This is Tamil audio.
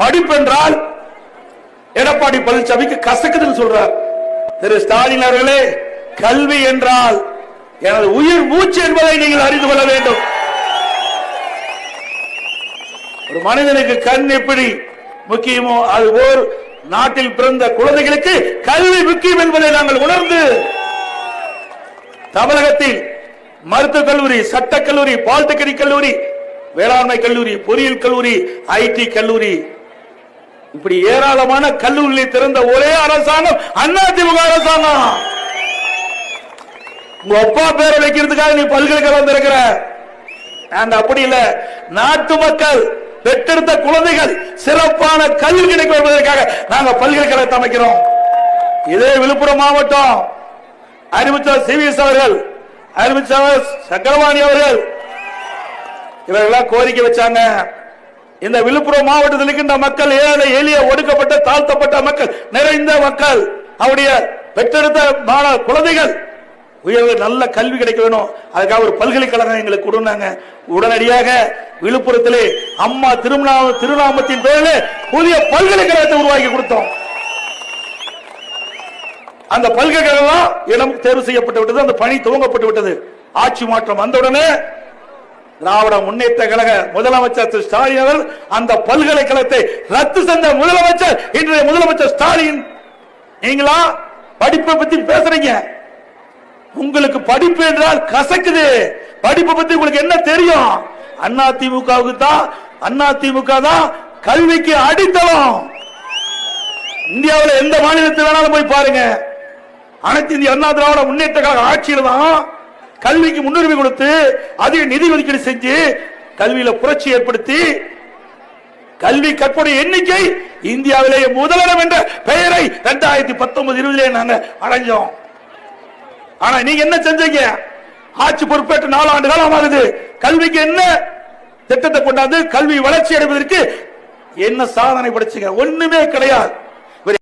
படிப்பு என்றால் எடப்பாடி பழனிசாமிக்கு கசக்குதுன்னு சொல்றார். திரு ஸ்டாலின் அவர்களே கல்வி என்றால் எனது உயிர் மூச்சு என்பதை நீங்கள் அறிந்து கொள்ள வேண்டும். ஒரு மனிதனுக்கு கண் எப்படி முக்கியமோ அது ஓர் நாட்டில் பிறந்த குழந்தைகளுக்கு கல்வி முக்கியம் என்பதை நாங்கள் உணர்ந்து தமிழகத்தில் மருத்துவக் கல்லூரி சட்டக் கல்லூரி பாலிடெக்னிக் கல்லூரி வேளாண்மை கல்லூரி பொறியியல் கல்லூரி ஐடி கல்லூரி இப்படி ஏராளமான கல்லூரிகளை திறந்த ஒரே அரசாங்கம் அண்ணா திமுக அரசாங்கம். உங்க அப்பா பேரை வைக்கிறதுக்காக நீ பல்கலைக்கழகம் திறக்கிற நாங்க அப்படி இல்ல? நாட்டு மக்கள் பெற்றெடுத்த குழந்தைகள் சிறப்பான கல்வி கிடைக்கும் என்பதற்காக நாங்க பல்கலைக்கழகத்தை அமைக்கிறோம். இதே விழுப்புரம் மாவட்டம் அறிவிச்சார் சிவிஎஸ் அவர்கள் அறிவிச்சார் சக்கரவாணி அவர்கள் இவர்களாம் கோரிக்கை வச்சாங்க. இந்த விழுப்புரம் மாவட்டத்தில் இருக்கின்ற மக்கள் ஏழை எளிய ஒடுக்கப்பட்ட தாழ்த்தப்பட்ட மக்கள் நிறைந்த மக்கள் அவருடைய பெற்றெடுத்த மாணவ குழந்தைகள் உயர்வு நல்ல கல்வி கிடைக்க வேணும். அதுக்காக ஒரு பல்கலைக்கழகம் எங்களுக்கு கொடுனாங்க. உடனடியாக விழுப்புரத்திலே அம்மா திருநாம திருநாமத்தின் பேரில் புதிய பல்கலைக்கழகத்தை உருவாக்கி கொடுத்தோம். அந்த பல்கலைக்கழகம் இடம் தேர்வு செய்யப்பட்டு விட்டது. அந்த பணி துவங்கப்பட்டு விட்டது. ஆட்சி மாற்றம் வந்தவுடனே திராவிட முன்னேற்ற கழக முதலமைச்சர் திரு ஸ்டாலின் அவர் அந்த பல்கலைக்கழகத்தை ரத்து செஞ்ச முதலமைச்சர் இன்றைய முதலமைச்சர் ஸ்டாலின். நீங்களா படிப்பை பத்தி பேசுறீங்க. உங்களுக்கு படிப்பு என்றால் கசக்குது. படிப்பை பத்தி உங்களுக்கு என்ன தெரியும்? அண்ணா திமுகவுக்கு தான் அண்ணா திமுக தான் கல்விக்கு அடித்தளம். இந்தியாவில் எந்த மாநிலத்தில் வேணாலும் போய் பாருங்க. அனைத்து இந்திய அண்ணா திராவிட முன்னேற்ற கழக ஆட்சியில் தான் கல்விக்கு முன்னுரிமை கொடுத்து அதிக நிதி ஒதுக்கீடு செஞ்சு கல்வியில புரட்சி ஏற்படுத்தி கல்வி கற்புடைய எண்ணிக்கை இந்தியாவிலேயே முதலிடம் என்ற பெயரை இரண்டாயிரத்தி பத்தொன்பது இருபதிலே நாங்க அடைஞ்சோம். ஆனா நீங்க என்ன செஞ்சீங்க? ஆட்சி பொறுப்பேற்ற நாலு ஆண்டு காலம் ஆகுது. கல்விக்கு என்ன திட்டத்தை கொண்டாந்து கல்வி வளர்ச்சி அடைவதற்கு என்ன சாதனை படைச்சீங்க? ஒண்ணுமே கிடையாது.